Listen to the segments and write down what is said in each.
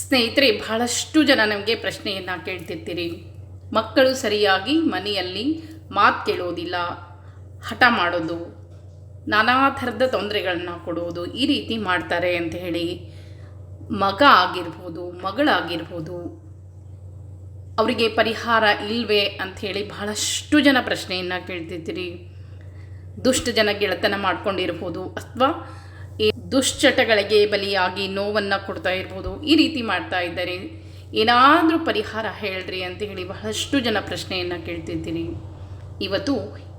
ಸ್ನೇಹಿತರೆ, ಬಹಳಷ್ಟು ಜನ ನಮಗೆ ಪ್ರಶ್ನೆಯನ್ನು ಕೇಳ್ತಿರ್ತೀರಿ. ಮಕ್ಕಳು ಸರಿಯಾಗಿ ಮನೆಯಲ್ಲಿ ಮಾತು ಕೇಳೋದಿಲ್ಲ, ಹಠ ಮಾಡೋದು, ನಾನಾ ಥರದ ತೊಂದರೆಗಳನ್ನ ಕೊಡೋದು ಈ ರೀತಿ ಮಾಡ್ತಾರೆ ಅಂತ ಹೇಳಿ ಮಗ ಆಗಿರ್ಬೋದು, ಮಗಳಾಗಿರ್ಬೋದು, ಅವರಿಗೆ ಪರಿಹಾರ ಇಲ್ವೇ ಅಂಥೇಳಿ ಬಹಳಷ್ಟು ಜನ ಪ್ರಶ್ನೆಯನ್ನು ಕೇಳ್ತಿರ್ತೀರಿ. ದುಷ್ಟ ಜನ ಗೆಳೆತನ ಮಾಡ್ಕೊಂಡಿರ್ಬೋದು, ಅಥವಾ ದುಶ್ಚಟಗಳಿಗೆ ಬಲಿಯಾಗಿ ನೋವನ್ನು ಕೊಡ್ತಾ ಇರ್ಬೋದು. ಈ ರೀತಿ ಮಾಡ್ತಾ ಇದ್ದಾರೆ ಏನಾದರೂ ಪರಿಹಾರ ಹೇಳ್ರಿ ಅಂತ ಹೇಳಿ ಬಹಳಷ್ಟು ಜನ ಪ್ರಶ್ನೆಯನ್ನು ಕೇಳ್ತಿರ್ತೀನಿ. ಇವತ್ತು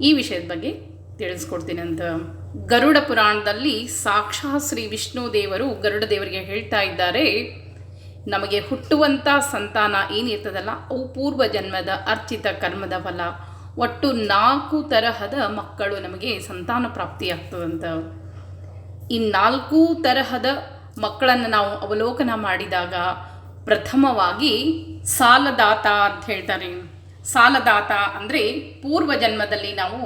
ಈ ವಿಷಯದ ಬಗ್ಗೆ ತಿಳಿಸ್ಕೊಡ್ತೀನಿ ಅಂತ. ಗರುಡ ಪುರಾಣದಲ್ಲಿ ಸಾಕ್ಷಾ ಶ್ರೀ ವಿಷ್ಣು ದೇವರು ಗರುಡ ದೇವರಿಗೆ ಹೇಳ್ತಾ ಇದ್ದಾರೆ, ನಮಗೆ ಹುಟ್ಟುವಂಥ ಸಂತಾನ ಏನಿರ್ತದಲ್ಲ, ಅವು ಪೂರ್ವ ಜನ್ಮದ ಅರ್ಚಿತ ಕರ್ಮದ ಫಲ ಒಟ್ಟು ನಾಲ್ಕು ತರಹದ ಮಕ್ಕಳು ನಮಗೆ ಸಂತಾನ ಪ್ರಾಪ್ತಿಯಾಗ್ತದಂತ. ಈ ನಾಲ್ಕು ತರಹದ ಮಕ್ಕಳನ್ನು ನಾವು ಅವಲೋಕನ ಮಾಡಿದಾಗ ಪ್ರಥಮವಾಗಿ ಸಾಲದಾತ ಅಂತ ಹೇಳ್ತಾರೆ. ಸಾಲದಾತ ಅಂದರೆ ಪೂರ್ವ ಜನ್ಮದಲ್ಲಿ ನಾವು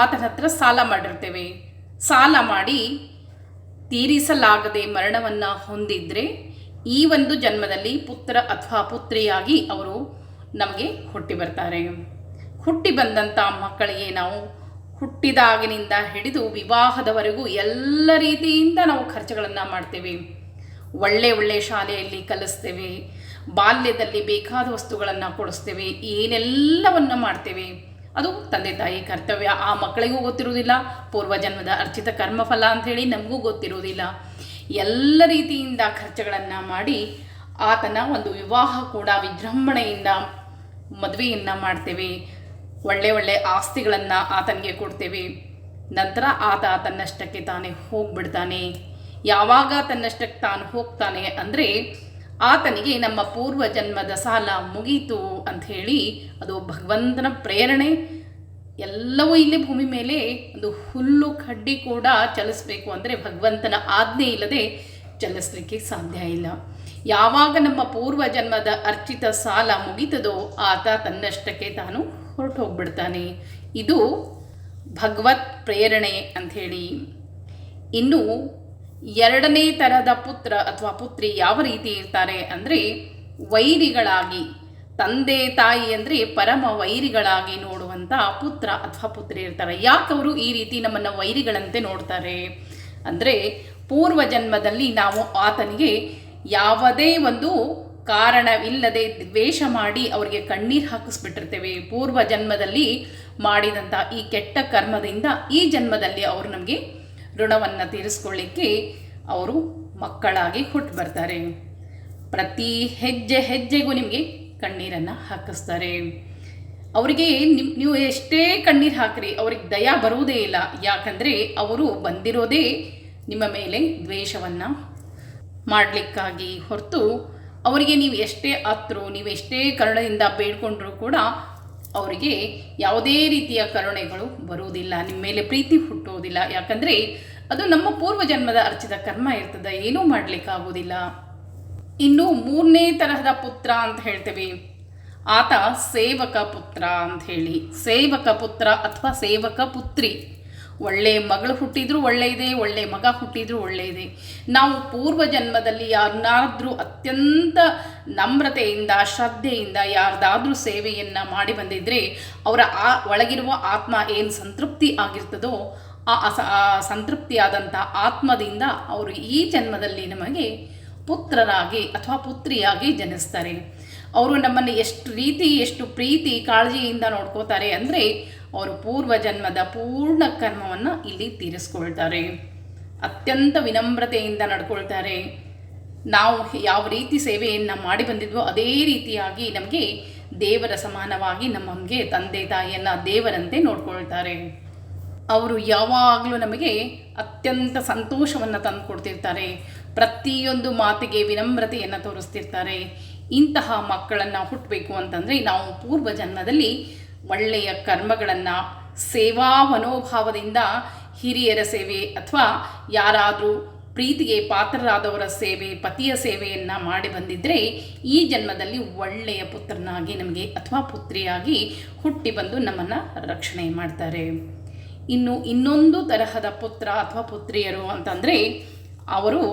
ಆತನ ಹತ್ರ ಸಾಲ ಮಾಡಿರ್ತೇವೆ. ಸಾಲ ಮಾಡಿ ತೀರಿಸಲಾಗದೆ ಮರಣವನ್ನು ಹೊಂದಿದ್ರೆ ಈ ಒಂದು ಜನ್ಮದಲ್ಲಿ ಪುತ್ರ ಅಥವಾ ಪುತ್ರಿಯಾಗಿ ಅವರು ನಮಗೆ ಹುಟ್ಟಿ ಬರ್ತಾರೆ. ಹುಟ್ಟಿ ಬಂದಂಥ ಮಕ್ಕಳಿಗೆ ನಾವು ಹುಟ್ಟಿದಾಗಿನಿಂದ ಹಿಡಿದು ವಿವಾಹದವರೆಗೂ ಎಲ್ಲ ರೀತಿಯಿಂದ ನಾವು ಖರ್ಚುಗಳನ್ನು ಮಾಡ್ತೇವೆ. ಒಳ್ಳೆ ಒಳ್ಳೆ ಶಾಲೆಯಲ್ಲಿ ಕಲಿಸ್ತೇವೆ. ಬಾಲ್ಯದಲ್ಲಿ ಬೇಕಾದ ವಸ್ತುಗಳನ್ನು ಕೊಡಿಸ್ತೇವೆ. ಏನೆಲ್ಲವನ್ನು ಮಾಡ್ತೇವೆ. ಅದು ತಂದೆ ತಾಯಿ ಕರ್ತವ್ಯ. ಆ ಮಕ್ಕಳಿಗೂ ಗೊತ್ತಿರುವುದಿಲ್ಲ. ಪೂರ್ವಜನ್ಮದ ಅರ್ಚಿತ ಕರ್ಮಫಲ ಅಂಥೇಳಿ ನಮಗೂ ಗೊತ್ತಿರುವುದಿಲ್ಲ. ಎಲ್ಲ ರೀತಿಯಿಂದ ಖರ್ಚುಗಳನ್ನು ಮಾಡಿ ಆತನ ಒಂದು ವಿವಾಹ ಕೂಡ ವಿಜೃಂಭಣೆಯಿಂದ ಮದುವೆಯನ್ನು ಮಾಡ್ತೇವೆ. ಒಳ್ಳೆ ಒಳ್ಳೆ ಆಸ್ತಿಗಳನ್ನು ಆತನಿಗೆ ಕೊಡ್ತೇವೆ. ನಂತರ ಆತ ತನ್ನಷ್ಟಕ್ಕೆ ತಾನೇ ಹೋಗ್ಬಿಡ್ತಾನೆ. ಯಾವಾಗ ತನ್ನಷ್ಟಕ್ಕೆ ತಾನು ಹೋಗ್ತಾನೆ ಅಂದರೆ ಆತನಿಗೆ ನಮ್ಮ ಪೂರ್ವ ಜನ್ಮದ ಸಾಲ ಮುಗೀತು ಹೇಳಿ ಅದು ಭಗವಂತನ ಪ್ರೇರಣೆ. ಎಲ್ಲವೂ ಇಲ್ಲಿ ಭೂಮಿ ಮೇಲೆ ಒಂದು ಹುಲ್ಲು ಕಡ್ಡಿ ಕೂಡ ಚಲಿಸ್ಬೇಕು ಅಂದರೆ ಭಗವಂತನ ಆಜ್ಞೆ ಇಲ್ಲದೆ ಚಲಿಸ್ಲಿಕ್ಕೆ ಸಾಧ್ಯ ಇಲ್ಲ. ಯಾವಾಗ ನಮ್ಮ ಪೂರ್ವ ಜನ್ಮದ ಅರ್ಚಿತ ಸಾಲ ಮುಗಿತದೋ ಆತ ತನ್ನಷ್ಟಕ್ಕೆ ತಾನು ಹೊರಟು ಹೋಗ್ಬಿಡ್ತಾನೆ ಇದು ಭಗವತ್ ಪ್ರೇರಣೆ ಅಂಥೇಳಿ. ಇನ್ನು ಎರಡನೇ ಥರದ ಪುತ್ರ ಅಥವಾ ಪುತ್ರಿ ಯಾವ ರೀತಿ ಇರ್ತಾರೆ ಅಂದರೆ ವೈರಿಗಳಾಗಿ, ತಂದೆ, ತಾಯಿ ಅಂದರೆ ಪರಮ ವೈರಿಗಳಾಗಿ ನೋಡುವಂಥ ಪುತ್ರ ಅಥವಾ ಪುತ್ರಿ ಇರ್ತಾರೆ. ಯಾಕವರು ಈ ರೀತಿ ನಮ್ಮನ್ನು ವೈರಿಗಳಂತೆ ನೋಡ್ತಾರೆ? ಅಂದರೆ ಪೂರ್ವ ಜನ್ಮದಲ್ಲಿ ನಾವು ಆತನಿಗೆ ಯಾವುದೇ ಒಂದು ಕಾರಣವಿಲ್ಲದೆ ದ್ವೇಷ ಮಾಡಿ ಅವರಿಗೆ ಕಣ್ಣೀರು ಹಾಕಿಸ್ಬಿಟ್ಟಿರ್ತೇವೆ. ಪೂರ್ವ ಜನ್ಮದಲ್ಲಿ ಮಾಡಿದಂಥ ಈ ಕೆಟ್ಟ ಕರ್ಮದಿಂದ ಈ ಜನ್ಮದಲ್ಲಿ ಅವರು ನಮಗೆ ಋಣವನ್ನು ತೀರಿಸ್ಕೊಳ್ಳಿಕ್ಕೆ ಅವರು ಮಕ್ಕಳಾಗಿ ಹುಟ್ಟು ಬರ್ತಾರೆ. ಪ್ರತಿ ಹೆಜ್ಜೆ ಹೆಜ್ಜೆಗೂ ನಿಮಗೆ ಕಣ್ಣೀರನ್ನು ಹಾಕಿಸ್ತಾರೆ. ಅವರಿಗೆ ನಿಮ್, ನೀವು ಎಷ್ಟೇ ಕಣ್ಣೀರು ಹಾಕ್ರಿ, ಅವ್ರಿಗೆ ದಯ ಬರುವುದೇ ಇಲ್ಲ. ಯಾಕಂದರೆ ಅವರು ಬಂದಿರೋದೇ ನಿಮ್ಮ ಮೇಲೆ ದ್ವೇಷವನ್ನು ಮಾಡಲಿಕ್ಕಾಗಿ ಹೊರತು ಅವರಿಗೆ ನೀವು ಎಷ್ಟೇ ಹತ್ರು, ನೀವು ಎಷ್ಟೇ ಕರುಣೆಯಿಂದ ಬೇಡ್ಕೊಂಡ್ರೂ ಕೂಡ ಅವರಿಗೆ ಯಾವುದೇ ರೀತಿಯ ಕರುಣೆಗಳು ಬರುವುದಿಲ್ಲ, ನಿಮ್ಮ ಮೇಲೆ ಪ್ರೀತಿ ಹುಟ್ಟುವುದಿಲ್ಲ. ಯಾಕಂದರೆ ಅದು ನಮ್ಮ ಪೂರ್ವ ಜನ್ಮದ ಅರ್ಚಿತ ಕರ್ಮ ಇರ್ತದೆ, ಏನೂ ಮಾಡಲಿಕ್ಕಾಗೋದಿಲ್ಲ ಇನ್ನು ಮೂರನೇ ತರಹದ ಪುತ್ರ ಅಂತ ಹೇಳ್ತೇವೆ. ಆತ ಸೇವಕ ಪುತ್ರ ಅಂತ ಹೇಳಿ. ಸೇವಕ ಪುತ್ರ ಅಥವಾ ಸೇವಕ ಪುತ್ರಿ. ಒಳ್ಳೆ ಮಗಳು ಹುಟ್ಟಿದ್ರು ಒಳ್ಳೆಯದೇ, ಒಳ್ಳೆ ಮಗ ಹುಟ್ಟಿದ್ರು ಒಳ್ಳೆಯದೇ. ನಾವು ಪೂರ್ವ ಜನ್ಮದಲ್ಲಿ ಯಾರನ್ನಾದ್ರೂ ಅತ್ಯಂತ ನಮ್ರತೆಯಿಂದ, ಶ್ರದ್ಧೆಯಿಂದ ಯಾರ್ದಾದ್ರೂ ಸೇವೆಯನ್ನು ಮಾಡಿ ಬಂದಿದ್ರೆ ಅವರ ಆ, ಒಳಗಿರುವ ಆತ್ಮ ಏನು ಸಂತೃಪ್ತಿ ಆಗಿರ್ತದೋ, ಆ, ಅಸ- ಸಂತೃಪ್ತಿಯಾದಂಥ ಆತ್ಮದಿಂದ ಅವರು ಈ ಜನ್ಮದಲ್ಲಿ ನಮಗೆ ಪುತ್ರರಾಗಿ ಅಥವಾ ಪುತ್ರಿಯಾಗಿ ಜನಿಸ್ತಾರೆ. ಅವರು ನಮ್ಮನ್ನು ಎಷ್ಟು ರೀತಿ, ಎಷ್ಟು ಪ್ರೀತಿ, ಕಾಳಜಿಯಿಂದ ನೋಡ್ಕೋತಾರೆ ಅಂದರೆ ಅವರು ಪೂರ್ವ ಜನ್ಮದ ಪೂರ್ಣ ಕರ್ಮವನ್ನು ಇಲ್ಲಿ ತೀರಿಸ್ಕೊಳ್ತಾರೆ. ಅತ್ಯಂತ ವಿನಮ್ರತೆಯಿಂದ ನಡ್ಕೊಳ್ತಾರೆ. ನಾವು ಯಾವ ರೀತಿ ಸೇವೆಯನ್ನು ಮಾಡಿ ಬಂದಿದ್ವೋ ಅದೇ ರೀತಿಯಾಗಿ ನಮಗೆ ದೇವರ ಸಮಾನವಾಗಿ ನಮಗೆ ತಂದೆ ತಾಯಿಯನ್ನು ದೇವರಂತೆ ನೋಡ್ಕೊಳ್ತಾರೆ. ಅವರು ಯಾವಾಗಲೂ ನಮಗೆ ಅತ್ಯಂತ ಸಂತೋಷವನ್ನು ತಂದು ಕೊಡ್ತಿರ್ತಾರೆ ಪ್ರತಿಯೊಂದು ಮಾತಿಗೆ ವಿನಮ್ರತೆಯನ್ನು ತೋರಿಸ್ತಿರ್ತಾರೆ. ಇಂತಹ ಮಕ್ಕಳನ್ನು ಹುಟ್ಟಬೇಕು ಅಂತಂದರೆ ನಾವು ಪೂರ್ವ ಜನ್ಮದಲ್ಲಿ ಒಳ್ಳೆಯ ಕರ್ಮಗಳನ್ನು ಸೇವಾ ಮನೋಭಾವದಿಂದ ಹಿರಿಯರ ಸೇವೆ ಅಥವಾ ಯಾರಾದರೂ ಪ್ರೀತಿಗೆ ಪಾತ್ರರಾದವರ ಸೇವೆ, ಪತಿಯ ಸೇವೆಯನ್ನು ಮಾಡಿ ಬಂದಿದ್ದರೆ ಈ ಜನ್ಮದಲ್ಲಿ ಒಳ್ಳೆಯ ಪುತ್ರನಾಗಿ ನಮಗೆ ಅಥವಾ ಪುತ್ರಿಯಾಗಿ ಹುಟ್ಟಿ ಬಂದು ನಮ್ಮನ್ನು ರಕ್ಷಣೆ ಮಾಡ್ತಾರೆ. ಇನ್ನು ಇನ್ನೊಂದು ತರಹದ ಪುತ್ರ ಅಥವಾ ಪುತ್ರಿಯರು ಅಂತಂದರೆ ಅವರು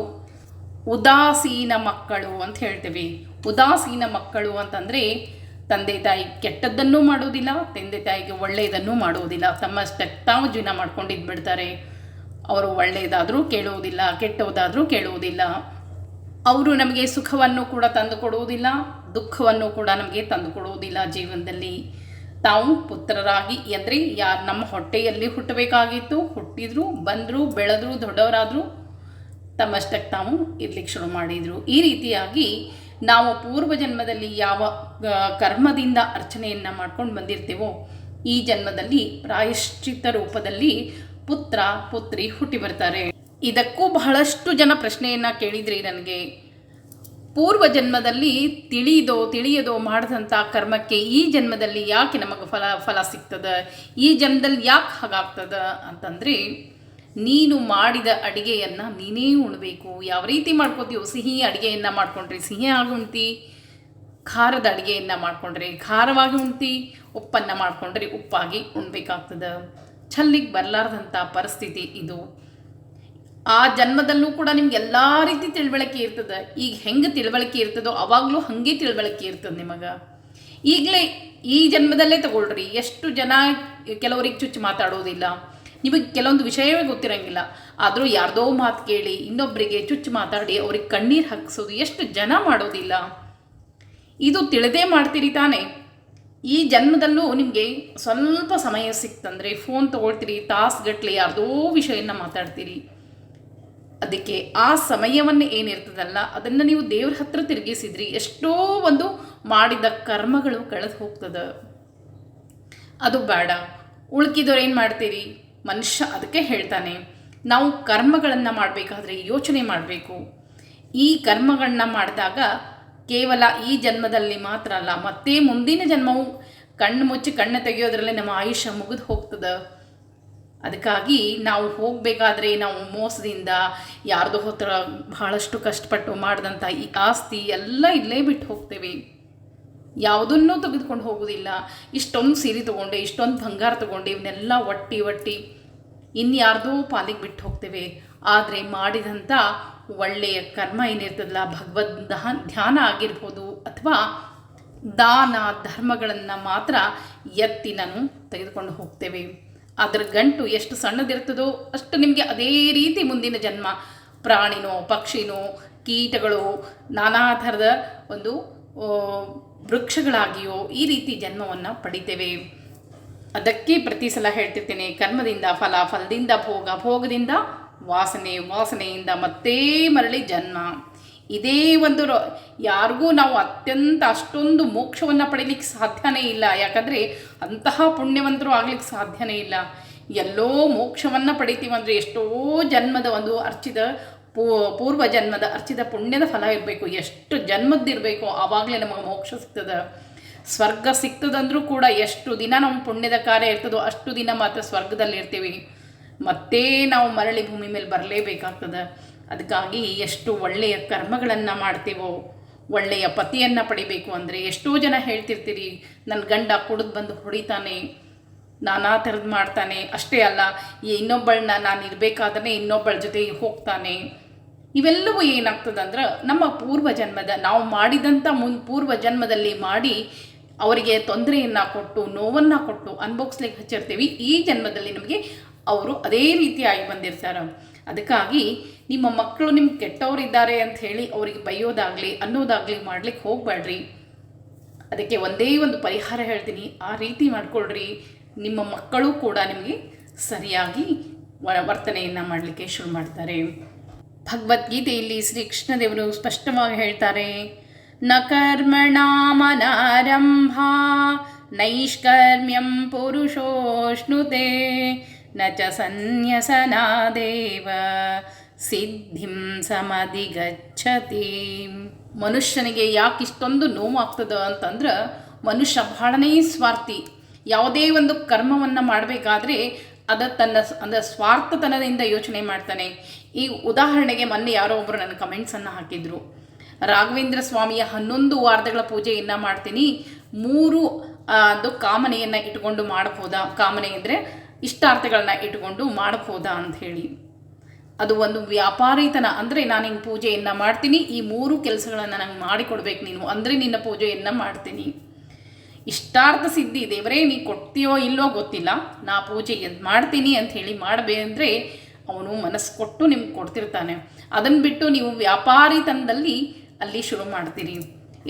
ಉದಾಸೀನ ಮಕ್ಕಳು ಅಂತ ಹೇಳ್ತೇವೆ. ಉದಾಸೀನ ಮಕ್ಕಳು ಅಂತಂದರೆ ತಂದೆ ತಾಯಿ ಕೆಟ್ಟದ್ದನ್ನು ಮಾಡುವುದಿಲ್ಲ ತಂದೆ ತಾಯಿಗೆ ಒಳ್ಳೆಯದನ್ನು ಮಾಡುವುದಿಲ್ಲ ತಮ್ಮಷ್ಟಕ್ಕೆ ತಾವು ಜೀವನ ಮಾಡ್ಕೊಂಡಿದ್ದು ಬಿಡ್ತಾರೆ. ಅವರು ಒಳ್ಳೆಯದಾದರೂ ಕೇಳುವುದಿಲ್ಲ ಕೆಟ್ಟೋದಾದರೂ ಕೇಳುವುದಿಲ್ಲ ಅವರು ನಮಗೆ ಸುಖವನ್ನು ಕೂಡ ತಂದು ಕೊಡುವುದಿಲ್ಲ ದುಃಖವನ್ನು ಕೂಡ ನಮಗೆ ತಂದು ಕೊಡುವುದಿಲ್ಲ ಜೀವನದಲ್ಲಿ. ತಾವು ಪುತ್ರರಾಗಿ ಅಂದರೆ ಯಾರು ನಮ್ಮ ಹೊಟ್ಟೆಯಲ್ಲಿ ಹುಟ್ಟಬೇಕಾಗಿತ್ತು, ಹುಟ್ಟಿದ್ರು, ಬಂದರು, ಬೆಳೆದ್ರು, ದೊಡ್ಡವರಾದರೂ, ತಮ್ಮಷ್ಟಕ್ಕೆ ತಾವು ಇರ್ಲಿಕ್ಕೆ ಶುರು ಮಾಡಿದರು. ಈ ರೀತಿಯಾಗಿ ನಾವು ಪೂರ್ವ ಜನ್ಮದಲ್ಲಿ ಯಾವ ಕರ್ಮದಿಂದ ಅರ್ಚನೆಯನ್ನು ಮಾಡ್ಕೊಂಡು ಬಂದಿರ್ತೀವೋ ಈ ಜನ್ಮದಲ್ಲಿ ಪ್ರಾಯಶ್ಚಿತ್ತ ರೂಪದಲ್ಲಿ ಪುತ್ರ, ಪುತ್ರಿ ಹುಟ್ಟಿ ಬರ್ತಾರೆ. ಇದಕ್ಕೂ ಬಹಳಷ್ಟು ಜನ ಪ್ರಶ್ನೆಯನ್ನು ಕೇಳಿದ್ರಿ ನನಗೆ. ಪೂರ್ವ ಜನ್ಮದಲ್ಲಿ ತಿಳಿಯದೋ ತಿಳಿಯದೋ ಮಾಡಿದಂಥ ಕರ್ಮಕ್ಕೆ ಈ ಜನ್ಮದಲ್ಲಿ ಯಾಕೆ ನಮಗೆ ಫಲ ಫಲ ಸಿಗ್ತದೆ? ಈ ಜನ್ಮದಲ್ಲಿ ಯಾಕೆ ಹಾಗಾಗ್ತದೆ ಅಂತಂದರೆ ನೀನು ಮಾಡಿದ ಅಡಿಗೆಯನ್ನು ನೀನೇ ಉಣಬೇಕು. ಯಾವ ರೀತಿ ಮಾಡ್ಕೋತೀವೋ ಸಿಹಿ ಅಡುಗೆಯನ್ನು ಮಾಡ್ಕೊಂಡ್ರೆ ಸಿಹಿ ಆಗಿ ಉಣ್ತಿ. ಖಾರದ ಅಡುಗೆಯನ್ನು ಮಾಡ್ಕೊಂಡ್ರೆ ಖಾರವಾಗಿ ಉಣ್ತಿ. ಉಪ್ಪನ್ನು ಮಾಡ್ಕೊಂಡ್ರೆ ಉಪ್ಪಾಗಿ ಉಣ್ಬೇಕಾಗ್ತದೆ. ಛಲ್ಲಿಗೆ ಬರಲಾರ್ದಂಥ ಪರಿಸ್ಥಿತಿ ಇದು. ಆ ಜನ್ಮದಲ್ಲೂ ಕೂಡ ನಿಮ್ಗೆ ಎಲ್ಲ ರೀತಿ ತಿಳುವಳಿಕೆ ಇರ್ತದೆ. ಈಗ ಹೆಂಗೆ ತಿಳುವಳಿಕೆ ಇರ್ತದೋ ಅವಾಗಲೂ ಹಾಗೆ ತಿಳುವಳಿಕೆ ಇರ್ತದೆ ನಿಮಗೆ. ಈಗಲೇ ಈ ಜನ್ಮದಲ್ಲೇ ತಗೊಳ್ರಿ. ಎಷ್ಟು ಜನ ಕೆಲವರಿಗೆ ಚುಚ್ಚು ಮಾತಾಡೋದಿಲ್ಲ. ನಿಮಗೆ ಕೆಲವೊಂದು ವಿಷಯವೇ ಗೊತ್ತಿರಂಗಿಲ್ಲ. ಆದರೂ ಯಾರ್ದೋ ಮಾತು ಕೇಳಿ ಇನ್ನೊಬ್ಬರಿಗೆ ಚುಚ್ಚು ಮಾತಾಡಿ ಅವ್ರಿಗೆ ಕಣ್ಣೀರು ಹಾಕಿಸೋದು ಎಷ್ಟು ಜನ ಮಾಡೋದಿಲ್ಲ. ಇದು ತಿಳಿದೇ ಮಾಡ್ತೀರಿ ತಾನೇ? ಈ ಜನ್ಮದಲ್ಲೂ ನಿಮಗೆ ಸ್ವಲ್ಪ ಸಮಯ ಸಿಕ್ತಂದರೆ ಫೋನ್ ತೊಗೊಳ್ತೀರಿ ತಾಸುಗಟ್ಟಲೆ ಯಾರ್ದೋ ವಿಷಯನ ಮಾತಾಡ್ತೀರಿ. ಅದಕ್ಕೆ ಆ ಸಮಯವನ್ನು ಏನಿರ್ತದಲ್ಲ, ಅದನ್ನು ನೀವು ದೇವ್ರ ಹತ್ರ ತಿರುಗಿಸಿದ್ರಿ, ಎಷ್ಟೋ ಒಂದು ಮಾಡಿದ ಕರ್ಮಗಳು ಕಳೆದು ಹೋಗ್ತದೆ. ಅದು ಬೇಡ. ಉಳ್ಕಿದವ್ರು ಏನು ಮಾಡ್ತೀರಿ? ಮನುಷ್ಯ ಅದಕ್ಕೆ ಹೇಳ್ತಾನೆ, ನಾವು ಕರ್ಮಗಳನ್ನು ಮಾಡಬೇಕಾದ್ರೆ ಯೋಚನೆ ಮಾಡಬೇಕು. ಈ ಕರ್ಮಗಳನ್ನ ಮಾಡಿದಾಗ ಕೇವಲ ಈ ಜನ್ಮದಲ್ಲಿ ಮಾತ್ರ ಅಲ್ಲ, ಮತ್ತೆ ಮುಂದಿನ ಜನ್ಮವು ಕಣ್ಣು ಮುಚ್ಚಿ ಕಣ್ಣು ತೆಗೆಯೋದ್ರಲ್ಲೇ ನಮ್ಮ ಆಯುಷ್ಯ ಮುಗಿದು ಹೋಗ್ತದೆ. ಅದಕ್ಕಾಗಿ ನಾವು ಹೋಗಬೇಕಾದ್ರೆ ನಾವು ಮೋಸದಿಂದ ಯಾರ್ದೋ ಹತ್ರ ಬಹಳಷ್ಟು ಕಷ್ಟಪಟ್ಟು ಮಾಡಿದಂಥ ಈ ಆಸ್ತಿ ಎಲ್ಲ ಇಲ್ಲೇ ಬಿಟ್ಟು ಹೋಗ್ತೇವೆ. ಯಾವುದನ್ನೂ ತೆಗೆದುಕೊಂಡು ಹೋಗೋದಿಲ್ಲ ಇಷ್ಟೊಂದು ಸೀರೆ ತೊಗೊಂಡೆ, ಇಷ್ಟೊಂದು ಬಂಗಾರ ತೊಗೊಂಡೆ, ಇವನ್ನೆಲ್ಲ ಒಟ್ಟಿ ಒಟ್ಟಿ ಇನ್ಯಾರ್ದೋ ಪಾಲಿಗೆ ಬಿಟ್ಟು ಹೋಗ್ತೇವೆ. ಆದರೆ ಮಾಡಿದಂಥ ಒಳ್ಳೆಯ ಕರ್ಮ ಏನಿರ್ತದಲ್ಲ ಭಗವದ್ ಧ್ಯಾನ ಆಗಿರ್ಬೋದು ಅಥವಾ ದಾನ ಧರ್ಮಗಳನ್ನು ಮಾತ್ರ ಎತ್ತಿ ನಾನು ತೆಗೆದುಕೊಂಡು ಹೋಗ್ತೇವೆ. ಅದರ ಗಂಟು ಎಷ್ಟು ಸಣ್ಣದಿರ್ತದೋ ಅಷ್ಟು ನಿಮಗೆ ಅದೇ ರೀತಿ ಮುಂದಿನ ಜನ್ಮ. ಪ್ರಾಣಿನೋ, ಪಕ್ಷಿನೋ, ಕೀಟಗಳು, ನಾನಾ ಥರದ ಒಂದು ವೃಕ್ಷಗಳಾಗಿಯೋ ಈ ರೀತಿ ಜನ್ಮವನ್ನು ಪಡಿತೇವೆ. ಅದಕ್ಕೆ ಪ್ರತಿ ಸಲ ಹೇಳ್ತಿರ್ತೇನೆ, ಕರ್ಮದಿಂದ ಫಲ ಫಲದಿಂದ ಭೋಗ, ಭೋಗದಿಂದ ವಾಸನೆ, ವಾಸನೆಯಿಂದ ಮತ್ತೆ ಮರಳಿ ಜನ್ಮ. ಇದೇ ಒಂದು ಯಾರಿಗೂ ನಾವು ಅತ್ಯಂತ ಅಷ್ಟೊಂದು ಮೋಕ್ಷವನ್ನು ಪಡೀಲಿಕ್ಕೆ ಸಾಧ್ಯನೇ ಇಲ್ಲ. ಯಾಕಂದರೆ ಅಂತಹ ಪುಣ್ಯವಂತರು ಆಗ್ಲಿಕ್ಕೆ ಸಾಧ್ಯನೇ ಇಲ್ಲ. ಎಲ್ಲೋ ಮೋಕ್ಷವನ್ನು ಪಡಿತೀವಂದರೆ ಎಷ್ಟೋ ಜನ್ಮದ ಒಂದು ಅರ್ಚಿದ ಪೂ, ಪೂರ್ವ ಜನ್ಮದ ಅರ್ಚಿತ ಪುಣ್ಯದ ಫಲ ಇರಬೇಕು. ಎಷ್ಟು ಜನ್ಮದ್ದಿರಬೇಕು ಆವಾಗಲೇ ನಮಗೆ ಮೋಕ್ಷ ಸಿಗ್ತದೆ. ಸ್ವರ್ಗ ಸಿಗ್ತದಂದ್ರೂ ಕೂಡ ಎಷ್ಟು ದಿನ ನಮ್ಮ ಪುಣ್ಯದ ಕಾರ್ಯ ಇರ್ತದೋ ಅಷ್ಟು ದಿನ ಮಾತ್ರ ಸ್ವರ್ಗದಲ್ಲಿ ಇರ್ತೀವಿ. ಮತ್ತೆ ನಾವು ಮರಳಿ ಭೂಮಿ ಮೇಲೆ ಬರಲೇಬೇಕಾಗ್ತದೆ. ಅದಕ್ಕಾಗಿ ಎಷ್ಟು ಒಳ್ಳೆಯ ಕರ್ಮಗಳನ್ನು ಮಾಡ್ತೀವೋ, ಒಳ್ಳೆಯ ಪತಿಯನ್ನು ಪಡಿಬೇಕು ಅಂದರೆ ಎಷ್ಟೋ ಜನ ಹೇಳ್ತಿರ್ತೀರಿ ನನ್ನ ಗಂಡ ಕುಡಿದು ಬಂದು ಹೊಡಿತಾನೆ, ನಾನಾ ಥರದ್ದು ಮಾಡ್ತಾನೆ. ಅಷ್ಟೇ ಅಲ್ಲ, ಈ ಇನ್ನೊಬ್ಬಳನ್ನ ನಾನು ಇರಬೇಕಾದ್ರೆ ಇನ್ನೊಬ್ಬಳ ಜೊತೆ ಹೋಗ್ತಾನೆ. ಇವೆಲ್ಲವೂ ಏನಾಗ್ತದಂದ್ರೆ ನಮ್ಮ ಪೂರ್ವ ಜನ್ಮದ ನಾವು ಮಾಡಿದಂಥ ಮುನ್ ಪೂರ್ವ ಜನ್ಮದಲ್ಲಿ ಮಾಡಿ ಅವರಿಗೆ ತೊಂದರೆಯನ್ನು ಕೊಟ್ಟು, ನೋವನ್ನು ಕೊಟ್ಟು ಅನುಭವಿಸ್ಲಿಕ್ಕೆ ಹಚ್ಚಿರ್ತೀವಿ. ಈ ಜನ್ಮದಲ್ಲಿ ನಮಗೆ ಅವರು ಅದೇ ರೀತಿಯಾಗಿ ಬಂದಿರ್ತಾರೆ. ಅದಕ್ಕಾಗಿ ನಿಮ್ಮ ಮಕ್ಕಳು ನಿಮ್ಗೆ ಕೆಟ್ಟವರಿದ್ದಾರೆ ಅಂತ ಹೇಳಿ ಅವರಿಗೆ ಬೈಯೋದಾಗಲಿ, ಅನ್ನೋದಾಗಲಿ ಮಾಡ್ಲಿಕ್ಕೆ ಹೋಗಬೇಡ್ರಿ ಅದಕ್ಕೆ ಒಂದೇ ಒಂದು ಪರಿಹಾರ ಹೇಳ್ತೀನಿ. ಆ ರೀತಿ ಮಾಡ್ಕೊಳ್ರಿ. ನಿಮ್ಮ ಮಕ್ಕಳು ಕೂಡ ನಿಮಗೆ ಸರಿಯಾಗಿ ವರ್ತನೆಯನ್ನು ಮಾಡಲಿಕ್ಕೆ ಶುರು ಮಾಡ್ತಾರೆ. ಭಗವದ್ಗೀತೆಯಲ್ಲಿ ಶ್ರೀ ಕೃಷ್ಣದೇವರು ಸ್ಪಷ್ಟವಾಗಿ ಹೇಳ್ತಾರೆ, ನ ಕರ್ಮಣಾಮನಾರಂಭ, ನೈಷ್ಕರ್ಮ್ಯಂ ಪುರುಷೋಷ್ಣುತೆ ನ ಚ ಸನ್ಯಸನಾದೇವ, ಸಿದ್ಧಿಂ ಸಮಧಿಗಚ್ಚತಿ ಮನುಷ್ಯನಿಗೆ ಯಾಕೆ ಇಷ್ಟೊಂದು ನೋವು ಆಗ್ತದ ಅಂತಂದ್ರೆ, ಮನುಷ್ಯ ಬಹಳನೇ ಸ್ವಾರ್ಥಿ. ಯಾವುದೇ ಒಂದು ಕರ್ಮವನ್ನು ಮಾಡಬೇಕಾದ್ರೆ ಅದ ತನ್ನ ಅಂದರೆ ಸ್ವಾರ್ಥತನದಿಂದ ಯೋಚನೆ ಮಾಡ್ತಾನೆ. ಈ ಉದಾಹರಣೆಗೆ ಮೊನ್ನೆ ಯಾರೋ ಒಬ್ಬರು ನನ್ನ ಕಮೆಂಟ್ಸನ್ನು ಹಾಕಿದರು. ರಾಘವೇಂದ್ರ ಸ್ವಾಮಿಯ ಹನ್ನೊಂದು ವಾರಗಳ ಪೂಜೆಯನ್ನು ಮಾಡ್ತೀನಿ. ಮೂರು ಅದು ಕಾಮನೆಯನ್ನು ಇಟ್ಕೊಂಡು ಮಾಡಬಹುದಾ? ಕಾಮನೆ ಅಂದರೆ ಇಷ್ಟಾರ್ಥಗಳನ್ನ ಇಟ್ಕೊಂಡು ಮಾಡಬಹುದಾ ಅಂತ ಹೇಳಿ. ಅದು ಒಂದು ವ್ಯಾಪಾರಿತನ ಅಂದರೆ ನಾನು ಹಿಂಗೆ ಪೂಜೆಯನ್ನು ಮಾಡ್ತೀನಿ. ಈ ಮೂರು ಕೆಲಸಗಳನ್ನು ನಂಗೆ ಮಾಡಿಕೊಡ್ಬೇಕು ನೀನು ಅಂದರೆ ನಿನ್ನ ಪೂಜೆಯನ್ನು ಮಾಡ್ತೀನಿ. ಇಷ್ಟಾರ್ಥ ಸಿದ್ಧಿ ದೇವರೇ, ನೀ ಕೊಡ್ತೀಯೋ ಇಲ್ಲೋ ಗೊತ್ತಿಲ್ಲ. ನಾ ಪೂಜೆ ಮಾಡ್ತೀನಿ ಅಂತ ಹೇಳಿ ಮಾಡಬೇಕಂದ್ರೆ ಅವನು ಮನಸ್ಸು ಕೊಟ್ಟು ನಿಮ್ಗೆ ಕೊಡ್ತಿರ್ತಾನೆ. ಅದನ್ನು ಬಿಟ್ಟು ನೀವು ವ್ಯಾಪಾರಿತನದಲ್ಲಿ ಅಲ್ಲಿ ಶುರು ಮಾಡ್ತೀರಿ.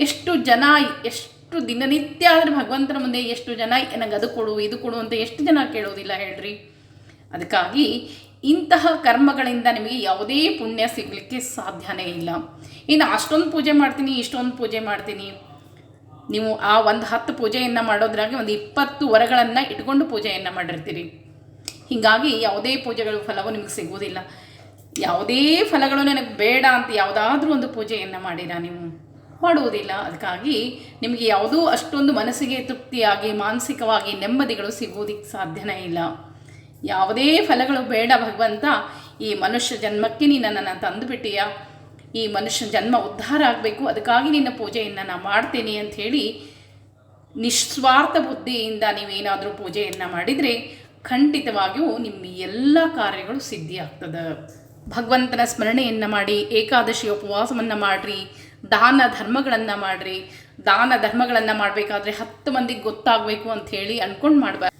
ಎಷ್ಟು ಜನ, ಎಷ್ಟು ದಿನನಿತ್ಯ ಆದರೆ ಭಗವಂತನ ಮುಂದೆ ಎಷ್ಟು ಜನ ನನಗೆ ಅದು ಕೊಡು, ಇದು ಕೊಡು ಅಂತ ಎಷ್ಟು ಜನ ಕೇಳೋದಿಲ್ಲ ಹೇಳ್ರಿ. ಅದಕ್ಕಾಗಿ ಇಂತಹ ಕರ್ಮಗಳಿಂದ ನಿಮಗೆ ಯಾವುದೇ ಪುಣ್ಯ ಸಿಗಲಿಕ್ಕೆ ಸಾಧ್ಯನೇ ಇಲ್ಲ. ಇನ್ನು ಅಷ್ಟೊಂದು ಪೂಜೆ ಮಾಡ್ತೀನಿ, ಇಷ್ಟೊಂದು ಪೂಜೆ ಮಾಡ್ತೀನಿ. ನೀವು ಆ ಒಂದು ಹತ್ತು ಪೂಜೆಯನ್ನು ಮಾಡೋದ್ರಾಗೆ ಒಂದು ಇಪ್ಪತ್ತು ವರಗಳನ್ನು ಇಟ್ಕೊಂಡು ಪೂಜೆಯನ್ನು ಮಾಡಿರ್ತೀರಿ. ಹೀಗಾಗಿ ಯಾವುದೇ ಪೂಜೆಗಳು ಫಲವು ನಿಮಗೆ ಸಿಗುವುದಿಲ್ಲ. ಯಾವುದೇ ಫಲಗಳು ನನಗೆ ಬೇಡ ಅಂತ ಯಾವುದಾದ್ರೂ ಒಂದು ಪೂಜೆಯನ್ನು ಮಾಡಿರಾ ನೀವು? ಮಾಡುವುದಿಲ್ಲ. ಅದಕ್ಕಾಗಿ ನಿಮಗೆ ಯಾವುದೂ ಅಷ್ಟೊಂದು ಮನಸ್ಸಿಗೆ ತೃಪ್ತಿಯಾಗಿ, ಮಾನಸಿಕವಾಗಿ ನೆಮ್ಮದಿಗಳು ಸಿಗುವುದಕ್ಕೆ ಸಾಧ್ಯನೇ ಇಲ್ಲ. ಯಾವುದೇ ಫಲಗಳು ಬೇಡ ಭಗವಂತ. ಈ ಮನುಷ್ಯ ಜನ್ಮಕ್ಕೆ ನೀನು ನನ್ನನ್ನು ತಂದುಬಿಟ್ಟಿಯ. ಈ ಮನುಷ್ಯ ಜನ್ಮ ಉದ್ಧಾರ ಆಗಬೇಕು. ಅದಕ್ಕಾಗಿ ನಿನ್ನ ಪೂಜೆಯನ್ನು ನಾನು ಮಾಡ್ತೀನಿ ಅಂಥೇಳಿ ನಿಸ್ವಾರ್ಥ ಬುದ್ಧಿಯಿಂದ ನೀವೇನಾದರೂ ಪೂಜೆಯನ್ನು ಮಾಡಿದರೆ ಖಂಡಿತವಾಗಿಯೂ ನಿಮ್ಮ ಎಲ್ಲ ಕಾರ್ಯಗಳು ಸಿದ್ಧಿಯಾಗ್ತದೆ. ಭಗವಂತನ ಸ್ಮರಣೆಯನ್ನು ಮಾಡಿ, ಏಕಾದಶಿ ಉಪವಾಸವನ್ನು ಮಾಡಿರಿ, ದಾನ ಧರ್ಮಗಳನ್ನು ಮಾಡಿರಿ, ದಾನ ಧರ್ಮಗಳನ್ನು ಮಾಡಬೇಕಾದ್ರೆ ಹತ್ತು ಮಂದಿಗೆ ಗೊತ್ತಾಗಬೇಕು ಹೇಳಿ ಅಂದ್ಕೊಂಡು ಮಾಡಬಾರ್ದು.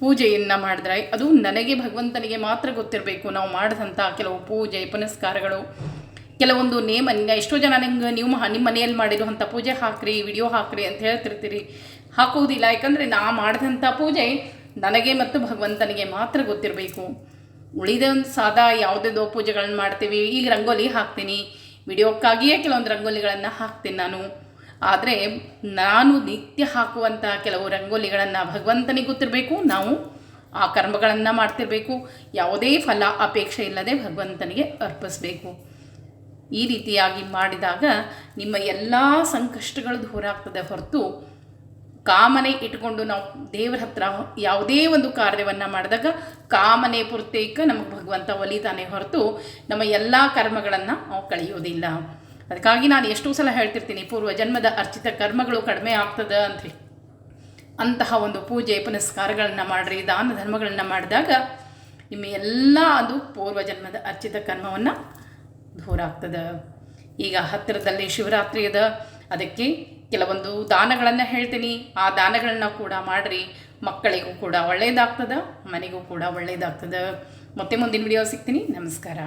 ಪೂಜೆಯನ್ನು ಮಾಡಿದ್ರೆ ಅದು ನನಗೆ ಭಗವಂತನಿಗೆ ಮಾತ್ರ ಗೊತ್ತಿರಬೇಕು. ನಾವು ಮಾಡಿದಂಥ ಕೆಲವು ಪೂಜೆ, ಪುನಸ್ಕಾರಗಳು, ಕೆಲವೊಂದು ನೇಮ ಎಷ್ಟೋ ಜನ ನಿಮ್ಗೆ ನೀವು ನಿಮ್ಮ ಮನೆಯಲ್ಲಿ ಮಾಡಿರುವಂಥ ಪೂಜೆ ಹಾಕ್ರಿ, ವಿಡಿಯೋ ಹಾಕ್ರಿ ಅಂತ ಹೇಳ್ತಿರ್ತೀರಿ. ಹಾಕೋದಿಲ್ಲ, ಯಾಕಂದರೆ ನಾ ಮಾಡಿದಂಥ ಪೂಜೆ ನನಗೆ ಮತ್ತು ಭಗವಂತನಿಗೆ ಮಾತ್ರ ಗೊತ್ತಿರಬೇಕು. ಉಳಿದ ಒಂದು ಸಾದಾ ಯಾವುದೇದೋ ಪೂಜೆಗಳನ್ನ ಮಾಡ್ತೀವಿ. ಈಗ ರಂಗೋಲಿ ಹಾಕ್ತೀನಿ. ವಿಡಿಯೋಕ್ಕಾಗಿಯೇ ಕೆಲವೊಂದು ರಂಗೋಲಿಗಳನ್ನು ಹಾಕ್ತೀನಿ ನಾನು. ಆದರೆ ನಾನು ನಿತ್ಯ ಹಾಕುವಂಥ ಕೆಲವು ರಂಗೋಲಿಗಳನ್ನು ಭಗವಂತನಿಗೆ ಗೊತ್ತಿರಬೇಕು. ನಾವು ಆ ಕರ್ಮಗಳನ್ನು ಮಾಡ್ತಿರಬೇಕು. ಯಾವುದೇ ಫಲ ಅಪೇಕ್ಷೆ ಇಲ್ಲದೆ ಭಗವಂತನಿಗೆ ಅರ್ಪಿಸಬೇಕು. ಈ ರೀತಿಯಾಗಿ ಮಾಡಿದಾಗ ನಿಮ್ಮ ಎಲ್ಲ ಸಂಕಷ್ಟಗಳು ದೂರ ಆಗ್ತದೆ ಹೊರತು ಕಾಮನೆ ಇಟ್ಕೊಂಡು ನಾವು ದೇವರ ಹತ್ರ ಯಾವುದೇ ಒಂದು ಕಾರ್ಯವನ್ನು ಮಾಡಿದಾಗ ಕಾಮನೆ ಪುರ್ತೇಕ ನಮಗೆ ಭಗವಂತ ಒಲಿತಾನೆ ಹೊರತು ನಮ್ಮ ಎಲ್ಲ ಕರ್ಮಗಳನ್ನು ನಾವು ಕಳೆಯೋದಿಲ್ಲ. ಅದಕ್ಕಾಗಿ ನಾನು ಎಷ್ಟೋ ಸಲ ಹೇಳ್ತಿರ್ತೀನಿ ಪೂರ್ವ ಜನ್ಮದ ಅರ್ಚಿತ ಕರ್ಮಗಳು ಕಡಿಮೆ ಆಗ್ತದೆ ಅಂತ ಅಂತಹ ಒಂದು ಪೂಜೆ ಪುನಸ್ಕಾರಗಳನ್ನು ಮಾಡಿರಿ, ದಾನ ಧರ್ಮಗಳನ್ನು ಮಾಡಿದಾಗ ನಿಮ್ಮ ಎಲ್ಲ ಅದು ಪೂರ್ವ ಜನ್ಮದ ಅರ್ಚಿತ ಕರ್ಮವನ್ನು ದೂರ ಆಗ್ತದೆ. ಈಗ ಹತ್ತಿರದಲ್ಲಿ ಶಿವರಾತ್ರಿ ಅದ, ಅದಕ್ಕೆ ಕೆಲವೊಂದು ದಾನಗಳನ್ನು ಹೇಳ್ತೀನಿ. ಆ ದಾನಗಳನ್ನ ಕೂಡ ಮಾಡಿರಿ. ಮಕ್ಕಳಿಗೂ ಕೂಡ ಒಳ್ಳೆಯದಾಗ್ತದೆ ಮನೆಗೂ ಕೂಡ ಒಳ್ಳೆಯದಾಗ್ತದೆ ಮತ್ತೆ ಮುಂದಿನ ವಿಡಿಯೋ ಸಿಗ್ತೀನಿ. ನಮಸ್ಕಾರ.